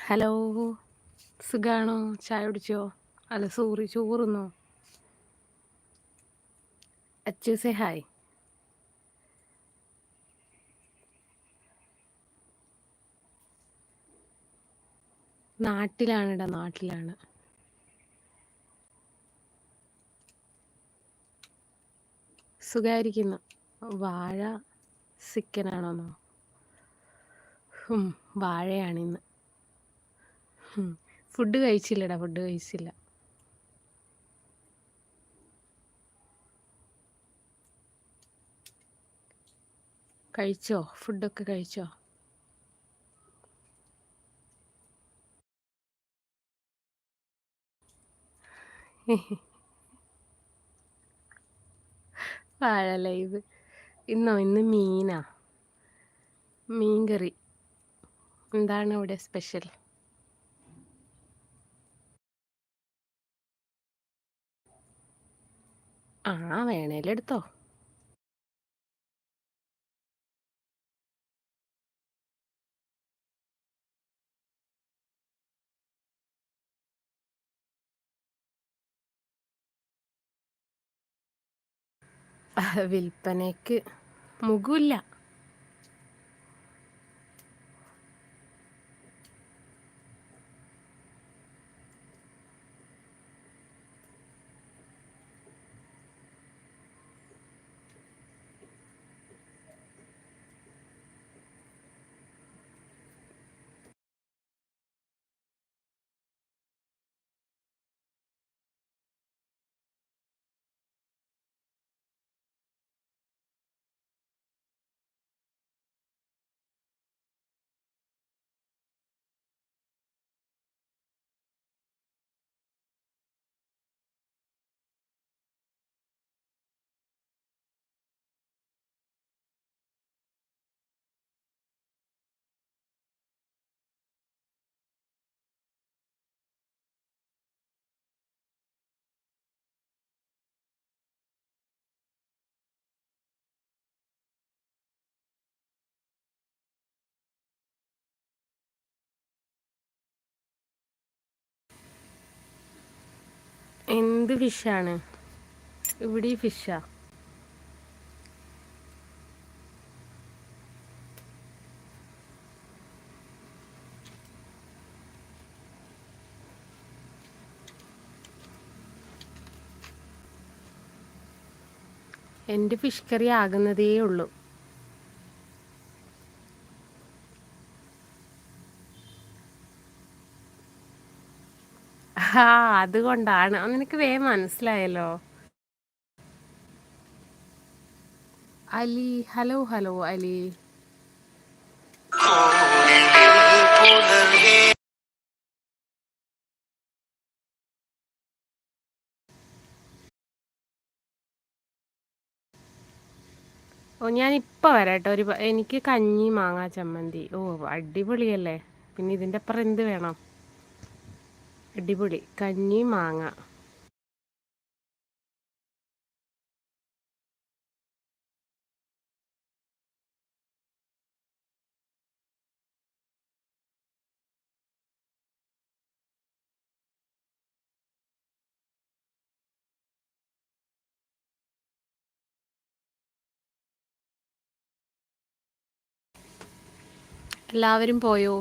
Hello. സുഖാണോ? ചായ കുടിച്ചോ? അല്ല സോറി ചോറുന്നോ? അച്ചു സേ ഹായ് നാട്ടിലാണിടാ നാട്ടിലാണ്. സുഖമായിരിക്കുന്നു വാഴ സിക്കനാണോന്നോ വാഴയാണ് വാഴയാണിന്ന്. ഫുഡ് കഴിച്ചില്ലടാ ഫുഡ് കഴിച്ചില്ല. കഴിച്ചോ? ഫുഡൊക്കെ കഴിച്ചോ? വാഴ ലൈവ് ഇന്നോ ഇന്ന് മീനാ. മീൻകറി. എന്താണ് ഇവിടെ സ്പെഷ്യൽ? ആ വേണേലും എടുത്തോ വിൽപ്പനയ്ക്ക് മുഖമില്ല എന്ത് ഫിഷാണ്? ഇവിടെ ഫിഷാ. എന്റെ ഫിഷ് കറി ആകുന്നതേ ഉള്ളൂ. ആ അതുകൊണ്ടാണ്. നിനക്ക് വേ മനസ്സിലായല്ലോ. Ali hello hello Ali. ഓ ഞാൻ വരാട്ടോ. ഒരു എനിക്ക് കഞ്ഞി മാങ്ങാ ചമ്മന്തി. ഓ അടിപൊളിയല്ലേ? പിന്നെ ഇതിന്റെ അപ്പുറം എന്ത് വേണം? അടിപൊളി. കഞ്ഞി മാങ്ങ. എല്ലാവരും പോയോ?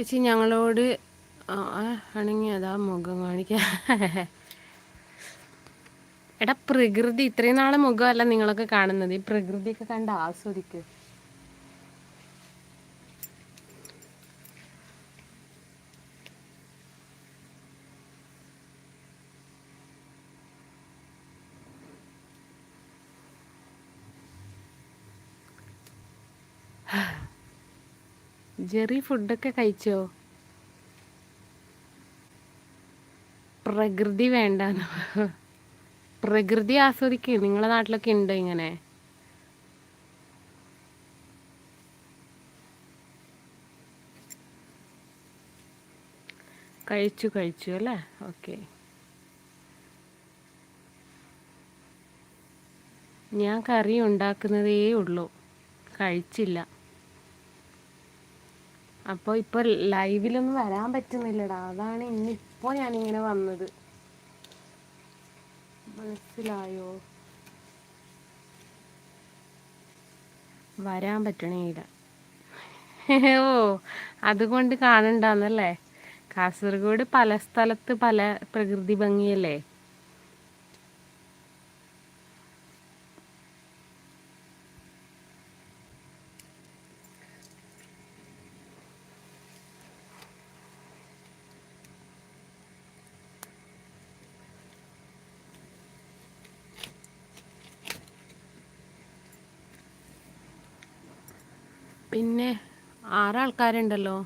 ചേച്ചി ഞങ്ങളോട് ആണെങ്കിൽ അതാ മുഖം കാണിക്കാൻ. എടാ പ്രകൃതി ഇത്രയും നാളെ മുഖമല്ല നിങ്ങളൊക്കെ കാണുന്നത്. ഈ പ്രകൃതിയൊക്കെ കണ്ട് ആസ്വദിക്ക്. ജെറി ഫുഡൊക്കെ കഴിച്ചോ? പ്രകൃതി വേണ്ട പ്രകൃതി ആസ്വദിക്കുക നിങ്ങളുടെ നാട്ടിലൊക്കെ ഉണ്ട് ഇങ്ങനെ? കഴിച്ചു കഴിച്ചു അല്ലേ? ഓക്കെ. ഞാൻ കറി ഉണ്ടാക്കുന്നതേ ഉള്ളൂ. കഴിച്ചില്ല. അപ്പോൾ ഇപ്പോൾ ലൈവിലൊന്നും വരാൻ പറ്റുന്നില്ലടാ. അതാണ് ഇന്നിപ്പോൾ ഞാനിങ്ങനെ വന്നത്. മനസ്സിലായോ? വരാൻ പറ്റണേല ഓ അതുകൊണ്ട് കാണണ്ടാന്നല്ലേ? കാസർഗോഡ് പല സ്ഥലത്ത് പല പ്രകൃതി ഭംഗിയല്ലേ? പിന്നെ ആറാൾക്കാരുണ്ടല്ലോ.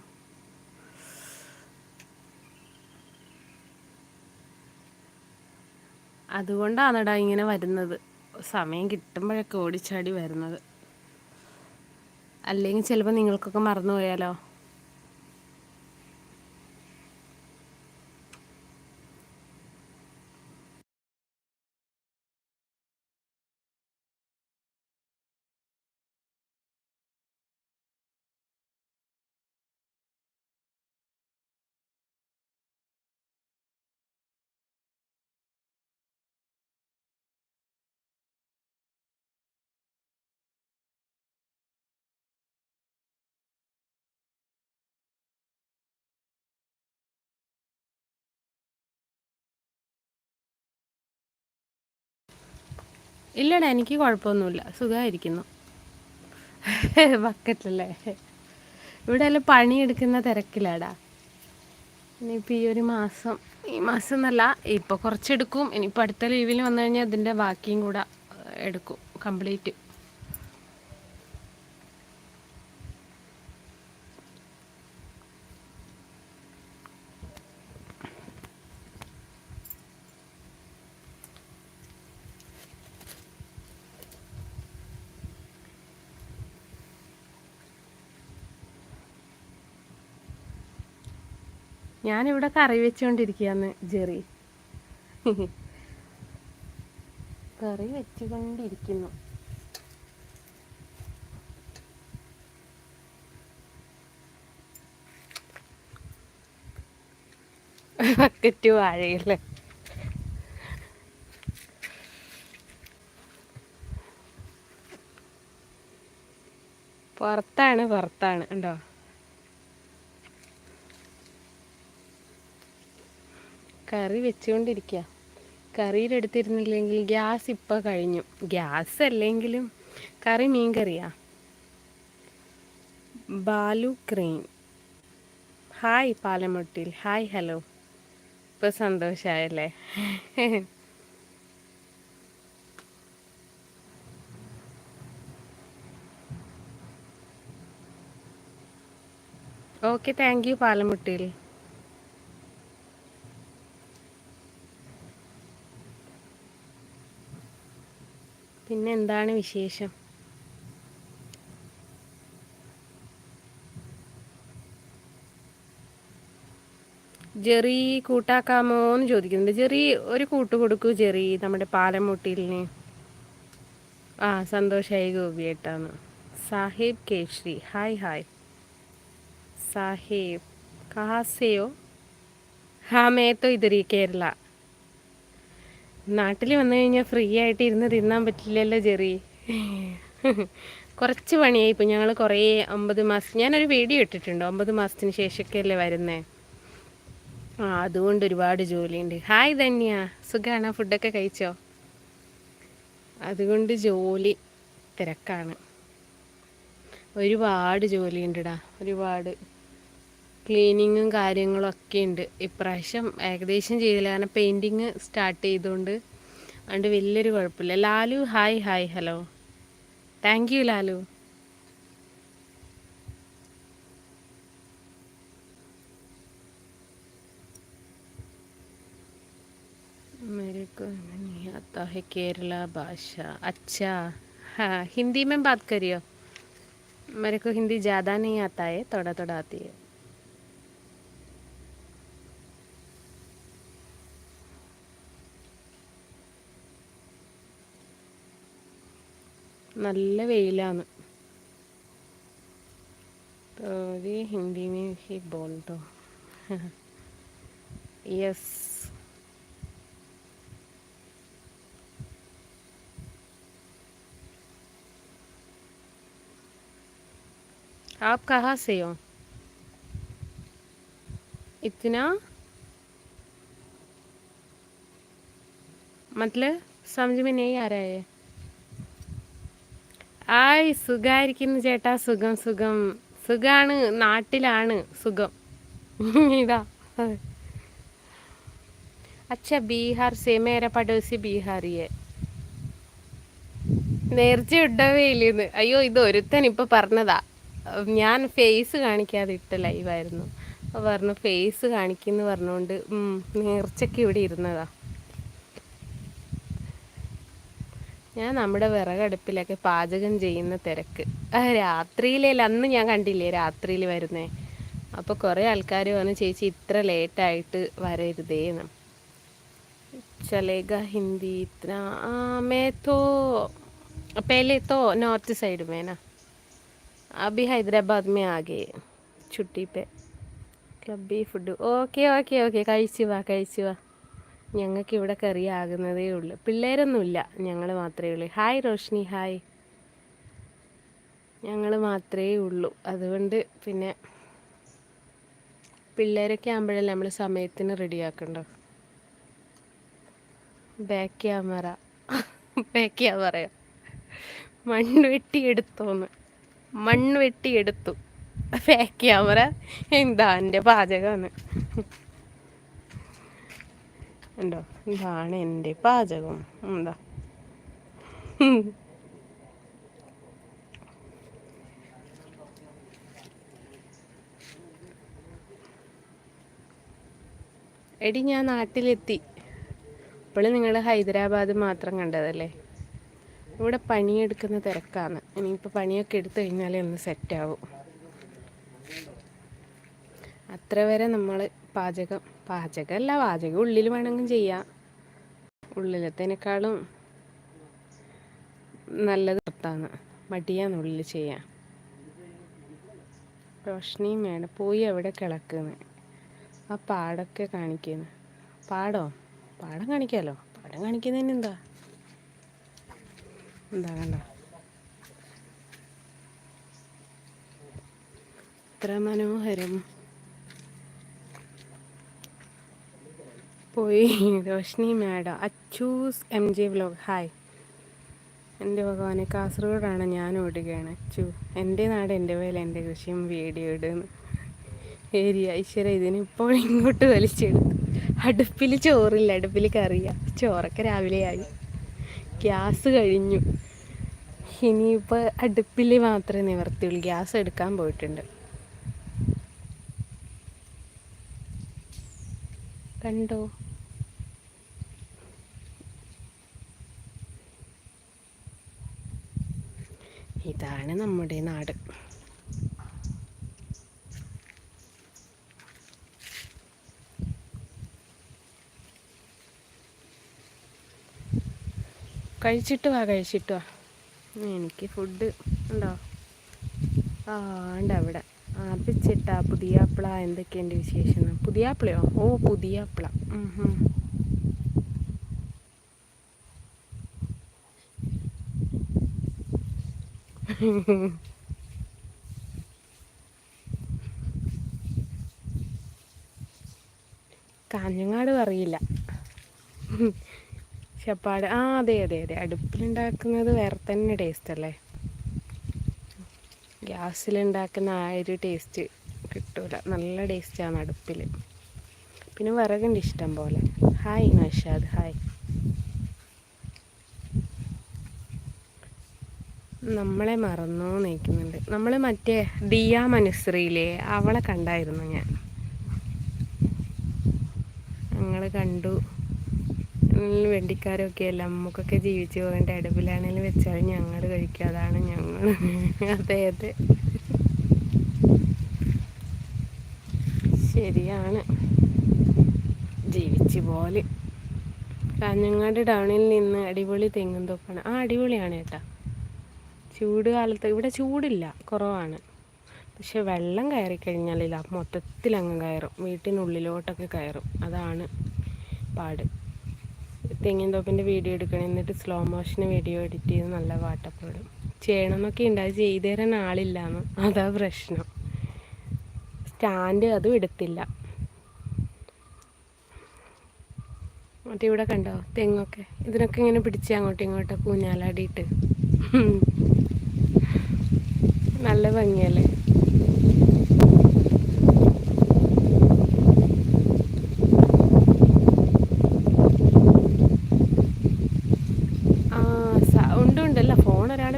അതുകൊണ്ടാണെടാ ഇങ്ങനെ വരുന്നത്. സമയം കിട്ടുമ്പോഴൊക്കെ ഓടിച്ചാടി വരുന്നത്. അല്ലെങ്കിൽ ചിലപ്പോൾ നിങ്ങൾക്കൊക്കെ മറന്നുപോയാലോ? ഇല്ലടാ എനിക്ക് കുഴപ്പമൊന്നുമില്ല. സുഖമായിരിക്കുന്നു. ബക്കറ്റല്ലേ? ഇവിടെ എല്ലാം പണിയെടുക്കുന്ന തിരക്കിലാടാ. ഇനിയിപ്പോൾ ഈ ഒരു മാസം ഈ മാസം എന്നല്ല ഇപ്പോൾ കുറച്ചെടുക്കും. ഇനിയിപ്പോൾ അടുത്ത ലീവിൽ വന്നു കഴിഞ്ഞാൽ അതിന്റെ ബാക്കിയും കൂടെ എടുക്കും. കംപ്ലീറ്റ്. ഞാനിവിടെ കറി വെച്ചുകൊണ്ടിരിക്കുകയാണ് ജെറി. കറി വെച്ചുകൊണ്ടിരിക്കുന്നു. ബക്കറ്റ് വാഴയില്ലേ പുറത്താണ് പുറത്താണ്. ഉണ്ടോ കറി വെച്ചുകൊണ്ടിരിക്കുക കറിയിലെടുത്തിരുന്നില്ലെങ്കിൽ ഗ്യാസ് ഇപ്പോൾ കഴിഞ്ഞു. ഗ്യാസ് അല്ലെങ്കിലും കറി മീൻ കറിയാ ബാലു ക്രീം. ഹായ് പാലമുട്ടിൽ. Hi hello. ഇപ്പോൾ സന്തോഷമായല്ലേ ഓക്കെ താങ്ക് യു പാലമുട്ടിൽ. പിന്നെ എന്താണ് വിശേഷം? ജെറി കൂട്ടാക്കാമോ എന്ന് ചോദിക്കുന്നുണ്ട്. ജെറി ഒരു കൂട്ട് കൊടുക്കൂ ജെറി നമ്മുടെ പാലമുട്ടിലിന്. ആ സന്തോഷായി ഗോപിയേട്ടാന്ന്. സാഹിബ് കേശ്രി ഹായ് ഹായ്. സാഹിബ് കഹാസയോ ഹാ മേത്തോ ഇതറി കേരള. നാട്ടിൽ വന്നു കഴിഞ്ഞാൽ ഫ്രീ ആയിട്ട് ഇരുന്ന് തിന്നാൻ പറ്റില്ലല്ലോ ജെറി. കുറച്ച് പണിയായി ഇപ്പോൾ ഞങ്ങൾ കുറേ ഒമ്പത് മാസം ഞാനൊരു വീഡിയോ ഇട്ടിട്ടുണ്ട് ഒമ്പത് മാസത്തിന് ശേഷമൊക്കെ അല്ലേ വരുന്നേ. ആ അതുകൊണ്ട് ഒരുപാട് ജോലിയുണ്ട്. ഹായ് ധന്യ സുഖമാണ് ഫുഡൊക്കെ കഴിച്ചോ? അതുകൊണ്ട് ജോലി തിരക്കാണ്. ഒരുപാട് ജോലിയുണ്ടടാ ഒരുപാട്. ക്ലീനിങ്ങും കാര്യങ്ങളും ഒക്കെ ഉണ്ട് ഇപ്രാവശ്യം ഏകദേശം ചെയ്തില്ല കാരണം പെയിൻറ്റിങ് സ്റ്റാർട്ട് ചെയ്തുകൊണ്ട് അതുകൊണ്ട് വലിയൊരു കുഴപ്പമില്ല Lalu hi hi hello thank you Lalu को नहीं आता है केरला भाषा अच्छा हाँ हिंदी में बात करियो मेरे को हिंदी ज़्यादा नहीं आता है थोड़ा थोड़ा आती है നല്ല വെയിലാണ് तो ये हिंदी में ही बोल दो यस आप कहाँ से हो इतना मतलब समझ में नहीं आ रहा है ആയ് സുഖായിരിക്കുന്നു ചേട്ടാ. സുഖം സുഖം. സുഖാണ്. നാട്ടിലാണ് സുഖം. ഇതാ. അച്ഛ ബീഹാർ സേ മേര പടോസി ബീഹാറിയെ. നേർച്ച ഇടവേ ഇല്ലെന്ന് അയ്യോ ഇത് ഒരുത്തൻ ഇപ്പൊ പറഞ്ഞതാ. ഞാൻ ഫേസ് കാണിക്കാതെ ഇട്ട ലൈവായിരുന്നു. പറഞ്ഞു ഫേസ് കാണിക്കുന്നു പറഞ്ഞുകൊണ്ട് നേർച്ചയ്ക്ക് ഇവിടെ ഇരുന്നതാ. ഞാൻ നമ്മുടെ വിറകടുപ്പിലൊക്കെ പാചകം ചെയ്യുന്ന തിരക്ക്. രാത്രിയിലല്ല അന്ന് ഞാൻ കണ്ടില്ലേ രാത്രിയിൽ വരുന്നേ. അപ്പോൾ കുറേ ആൾക്കാർ വന്ന് ചേച്ചി ഇത്ര ലേറ്റായിട്ട് വരരുതേന്ന് ചലേഗ ഹിന്ദി ഇത്ര മേത്തോ പേലേത്തോ നോർത്ത് സൈഡ് മേന അബി ഹൈദരാബാദ് മേ ആകെ ചുട്ടി പേ. ക്ലബി ഫുഡ്. Okay okay okay. കഴിച്ചു വാ കഴിച്ചു വാ. ഞങ്ങൾക്ക് ഇവിടെ കറി ആകുന്നതേ ഉള്ളൂ. പിള്ളേരൊന്നുമില്ല. ഞങ്ങൾ മാത്രമേ ഉള്ളൂ. ഹായ് റോഷ്നി ഹായ് ഞങ്ങൾ മാത്രമേ ഉള്ളൂ. അതുകൊണ്ട് പിന്നെ പിള്ളേരൊക്കെ ആകുമ്പോഴല്ലേ നമ്മൾ സമയത്തിന് റെഡിയാക്കണ്ടോ ബാക്ക് ക്യാമറ ബാക്ക് ക്യാമറ മണ്ണ് വെട്ടി വെട്ടിയെടുത്തോന്ന് മണ്ണ് വെട്ടി വെട്ടിയെടുത്തു. ബാക്ക് ക്യാമറ എന്താ എന്റെ പാചകമാണ്? ഉണ്ടോ? ഇതാണ് എന്റെ പാചകം. എന്താ എടി ഞാൻ നാട്ടിലെത്തി. ഇപ്പോൾ നിങ്ങൾ ഹൈദരാബാദ് മാത്രം കണ്ടതല്ലേ? ഇവിടെ പണിയെടുക്കുന്ന തിരക്കാണ്. ഇനിയിപ്പോൾ പണിയൊക്കെ എടുത്തു കഴിഞ്ഞാലേ ഒന്ന് സെറ്റാവും അത്ര വരെ നമ്മൾ പാചകം പാചകമല്ല പാചകം ഉള്ളിൽ വേണമെങ്കിലും ചെയ്യാം. ഉള്ളിലത്തേനേക്കാളും നല്ലത് പുറത്താണ്. മടിയാണ് ഉള്ളിൽ ചെയ്യാൻ. റോഷ്നി വേണം പോയി അവിടെ കിളക്കുന്നു ആ പാടൊക്കെ കാണിക്കുന്നു. പാടോ? പാടം കാണിക്കാലോ? പാടം കാണിക്കുന്നതിന് എന്താ? എന്താ കണ്ട? എത്ര മനോഹരം. പോയി. Roshni madam. Achoos M J vlog. Hi. എന്റെ ഭഗവാനെ കാസർഗോഡാണ് ഞാൻ ഓടുകയാണ്. അച്ചു എന്റെ നാട് എന്റെ വേല എന്റെ കൃഷിയും വീഡിയോ ഇടുന്നു ഏരിയ ഈശ്വര ഇതിനിപ്പോൾ ഇങ്ങോട്ട് വലിച്ചെടുത്തു. അടുപ്പിൽ ചോറില്ല അടുപ്പിൽ കറിയ. ചോറൊക്കെ രാവിലെ ആയി. ഗ്യാസ് കഴിഞ്ഞു. ഇനിയിപ്പോൾ അടുപ്പിൽ മാത്രമേ നിവർത്തിയുള്ളൂ. ഗ്യാസ് എടുക്കാൻ പോയിട്ടുണ്ട്. കണ്ടോ? ഇതാണ് നമ്മുടെ നാട്. കഴിച്ചിട്ട് വാ കഴിച്ചിട്ട് വാ. എനിക്ക് ഫുഡ് ഉണ്ടോ? ആ ഉണ്ട് അവിടെ. പുതിയ പുതിയാപ്പിള എന്തൊക്കെയുണ്ട് വിശേഷം പുതിയാപ്പിളയോ? ഓ പുതിയാപ്പിള. കാഞ്ഞങ്ങാട് അറിയില്ല. ചപ്പാട്. ആ അതെ അതെ അതെ. അടുപ്പിലുണ്ടാക്കുന്നത് വേറെ തന്നെ ടേസ്റ്റ് അല്ലേ? ഗ്യാസിലുണ്ടാക്കുന്ന ആ ഒരു ടേസ്റ്റ് കിട്ടൂല. നല്ല ടേസ്റ്റാണ് അടുപ്പിൽ പിന്നെ വിറകുണ്ട് ഇഷ്ടം പോലെ. ഹായ് നഷാദ്. ഹായ് നമ്മളെ മറന്നു നയിക്കുന്നുണ്ട്. നമ്മൾ മറ്റേ ദിയ മനുശ്രീയിലെ അവളെ കണ്ടായിരുന്നു ഞാൻ. ഞങ്ങൾ കണ്ടു. വെണ്ടിക്കാരും ഒക്കെ അല്ല നമുക്കൊക്കെ ജീവിച്ചു പോകേണ്ട അടുപ്പിലാണേലും വെച്ചാൽ ഞങ്ങൾ കഴിക്കുക അതാണ് ഞങ്ങൾ അതെ അതെ. ശരിയാണ്. ജീവിച്ചു പോലെ കാഞ്ഞങ്ങാട് ടൗണിൽ നിന്ന് അടിപൊളി തെങ്ങും തോപ്പാണ്. ആ അടിപൊളിയാണ് കേട്ടോ. ചൂട് കാലത്ത് ഇവിടെ ചൂടില്ല കുറവാണ്. പക്ഷെ വെള്ളം കയറി കഴിഞ്ഞാലില്ല മൊത്തത്തിൽ അങ്ങ് കയറും വീട്ടിനുള്ളിലോട്ടൊക്കെ കയറും. അതാണ് പാട്. തെങ്ങിൻ തോപ്പിന്റെ വീഡിയോ എടുക്കണം എന്നിട്ട് സ്ലോ മോഷന് വീഡിയോ എഡിറ്റ് ചെയ്ത് നല്ല പാട്ടപ്പെടും ചെയ്യണമെന്നൊക്കെ ഉണ്ട് അത് ചെയ്തു തരാൻ ആളില്ലാന്ന്. അതാ പ്രശ്നം. സ്റ്റാൻഡ് അതും എടുത്തില്ല. മറ്റേ ഇവിടെ കണ്ടോ തെങ്ങൊക്കെ? ഇതിനൊക്കെ ഇങ്ങനെ പിടിച്ച് അങ്ങോട്ടും ഇങ്ങോട്ടും കൂഞ്ഞാലാടിയിട്ട് നല്ല ഭംഗിയല്ലേ?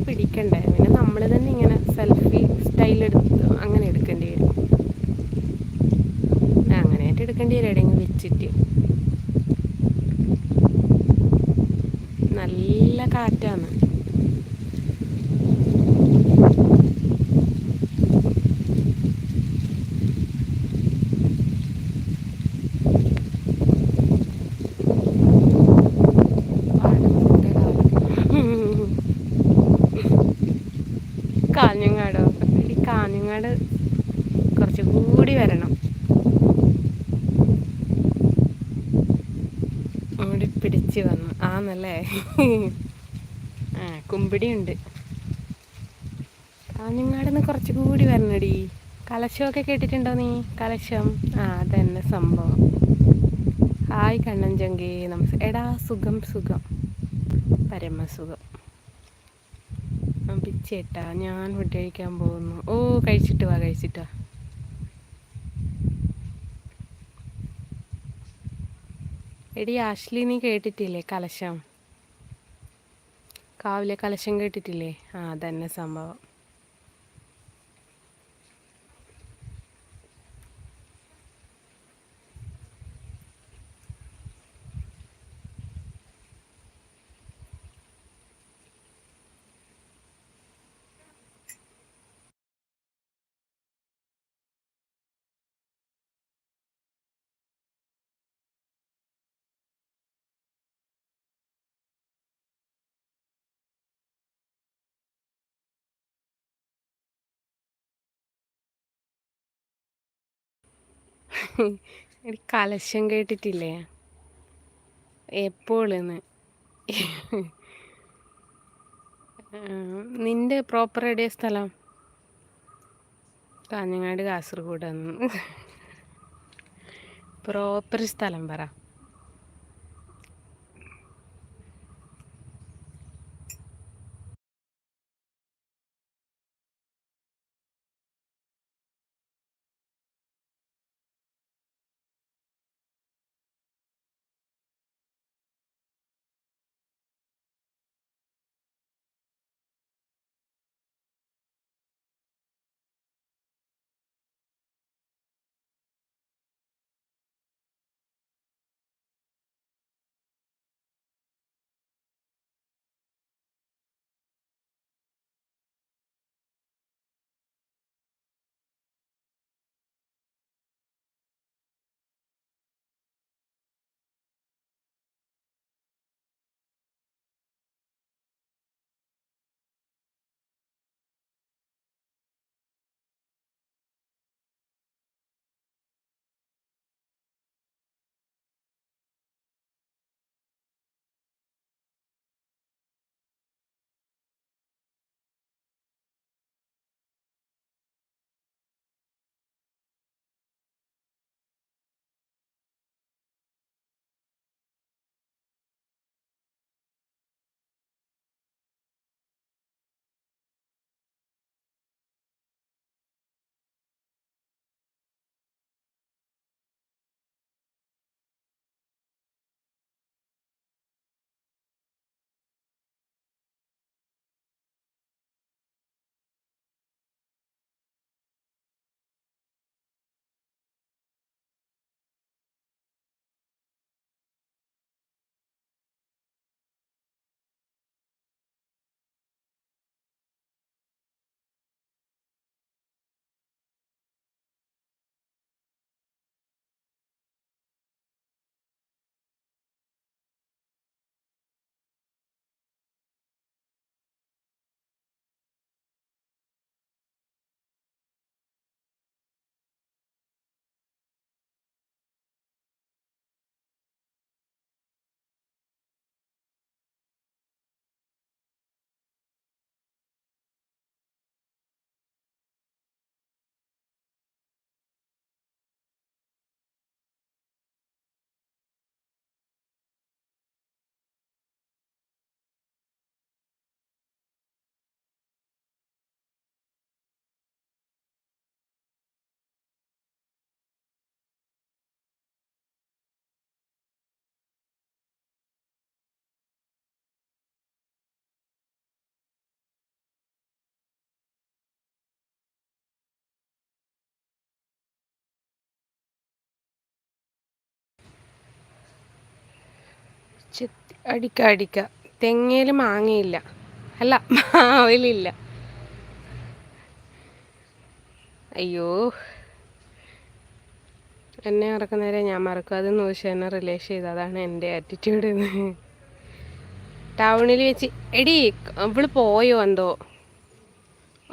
പിടിക്കണ്ടേ? പിന്നെ നമ്മൾ തന്നെ ഇങ്ങനെ സെൽഫി സ്റ്റൈൽ എടുത്ത് അങ്ങനെ എടുക്കേണ്ടി വരും. അങ്ങനെയായിട്ട് എടുക്കേണ്ടി വരും. എവിടെയെങ്കിലും വെച്ചിട്ട്. നല്ല കാറ്റാണ് കാഞ്ഞങ്ങാടോ ഈ കാഞ്ഞങ്ങാട് കുറച്ചും കൂടി വരണം ഓടി പിടിച്ച് വന്നു ആന്നല്ലേ ആ കുമ്പിടി ഉണ്ട് കാഞ്ഞങ്ങാട് നിന്ന് കുറച്ചും കൂടി വരണടി കലശമൊക്കെ കേട്ടിട്ടുണ്ടോ നീ? കലശം? ആ അതന്നെ സംഭവം. ഹായ് കണ്ണൻ ജംഗി നമസ് എടാ സുഖം സുഖം. പരമസുഖം. പിച്ചേട്ടാ ഞാൻ ഫുഡ് കഴിക്കാൻ പോകുന്നു. ഓ കഴിച്ചിട്ട് വാ കഴിച്ചിട്ട് വാ. എടി ആഷ്ലി നീ കേട്ടിട്ടില്ലേ കലശം? കാവിലെ കലശം കേട്ടിട്ടില്ലേ? ആ അതന്നെ സംഭവം. എടി കലശം കേട്ടിട്ടില്ലേ? എപ്പോഴെന്ന് നിന്റെ പ്രോപ്പർ എവിടെയാ സ്ഥലം? കാഞ്ഞങ്ങാട് കാസർഗോഡ് പ്രോപ്പർ സ്ഥലം പറ. ചെത്തി അടിക്ക അടിക്ക. തെങ്ങയിൽ മാങ്ങയില്ല. അല്ല മാവിലില്ല. അയ്യോ. എന്നെ മറക്കുന്നവരെ ഞാൻ മറക്കും. അത് നോക്കി എന്നെ റിലേഷൻ ചെയ്ത്. അതാണ് എന്റെ ആറ്റിറ്റ്യൂഡ് ടൗണിൽ വെച്ച് എടി ഇവൾ പോയോ എന്തോ?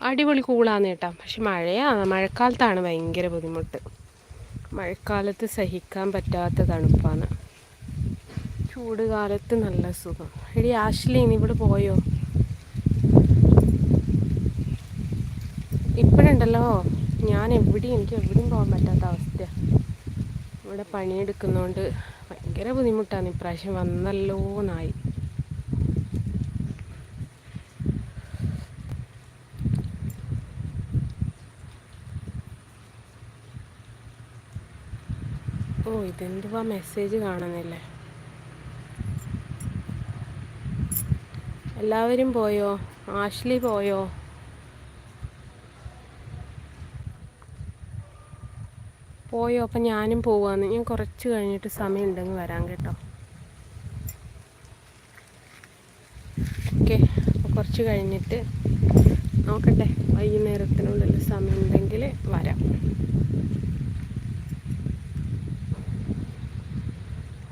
അടിപൊളി കൂളാന്ന് കേട്ടാ. പക്ഷെ മഴയാണ് മഴക്കാലത്താണ് ഭയങ്കര ബുദ്ധിമുട്ട്. മഴക്കാലത്ത് സഹിക്കാൻ പറ്റാത്ത തണുപ്പാണ്. ചൂട് കാലത്ത് നല്ല സുഖം. എടി ആശ്ലീൻ ഇവിടെ പോയോ? ഇപ്പോഴുണ്ടല്ലോ. ഞാൻ എവിടെയും എനിക്ക് എവിടെയും പോകാൻ പറ്റാത്ത അവസ്ഥയാണ് ഇവിടെ പണിയെടുക്കുന്നതുകൊണ്ട് ഭയങ്കര ബുദ്ധിമുട്ടാണ്. ഇപ്രാവശ്യം വന്നല്ലോ എന്നായി ഓ ഇതെന്തുവാ മെസ്സേജ് കാണുന്നില്ലേ? എല്ലാവരും പോയോ? ആഷ്ലി പോയോ? പോയോ? അപ്പം ഞാനും പോവാന്ന്. ഞാൻ കുറച്ച് കഴിഞ്ഞിട്ട് സമയം ഉണ്ടെങ്കിൽ വരാൻ കേട്ടോ. ഓക്കെ. കുറച്ച് കഴിഞ്ഞിട്ട് നോക്കട്ടെ. വൈകുന്നേരത്തിനുള്ളിൽ സമയം ഉണ്ടെങ്കിൽ വരാം.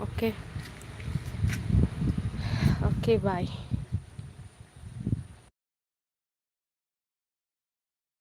ഓക്കെ. Okay bye.